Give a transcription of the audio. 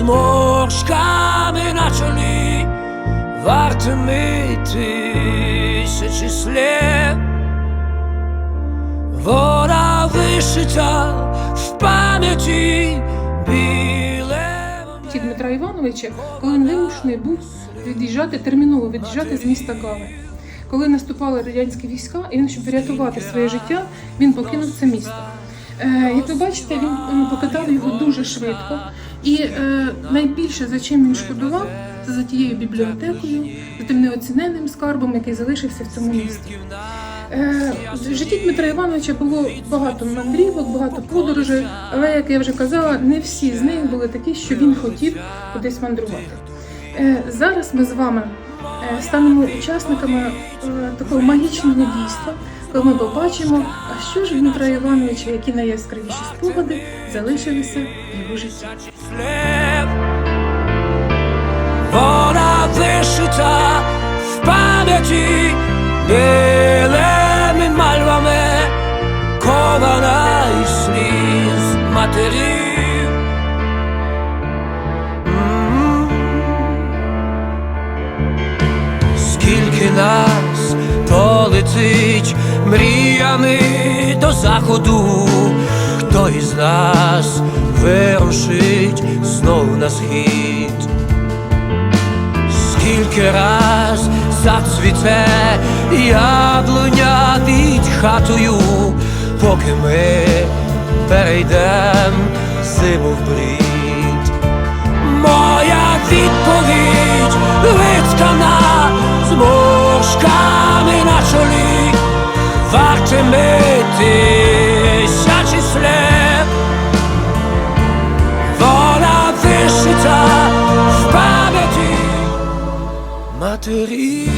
зморшками на чолі, вартими тисячі слів. Вона вишита в пам'яті білим. Ті Дмитра Івановича, коли він вимушений був від'їжджати терміново від'їжджати з міста Кави. Коли наступали радянські війська, і він, щоб врятувати своє життя, він покинув це місто. Е, як ви бачите, він м, покидав його дуже швидко. І е, найбільше за чим він шкодував, це за тією бібліотекою, за тим неоціненним скарбом, який залишився в цьому місті. Е, В житті Дмитра Івановича було багато мандрівок, багато подорожей, але, як я вже казала, не всі з них були такі, що він хотів кудись мандрувати. Е, Зараз ми з вами е, станемо учасниками е, такого магічного дійства, коли ми побачимо, а що ж Дмитра Івановича, які найяскравіші спогади залишилися в його житті. Вона вишита в пам'яті білими мальвами, кована із сліз матерів. Полетить мріями до заходу, хто із нас вирушить знов на схід, скільки раз зацвіте яблуня під хатою, поки ми перейдем зиму в брід. Моя відповідь виткана тисячі слід, вона вишита в пам'яті матері.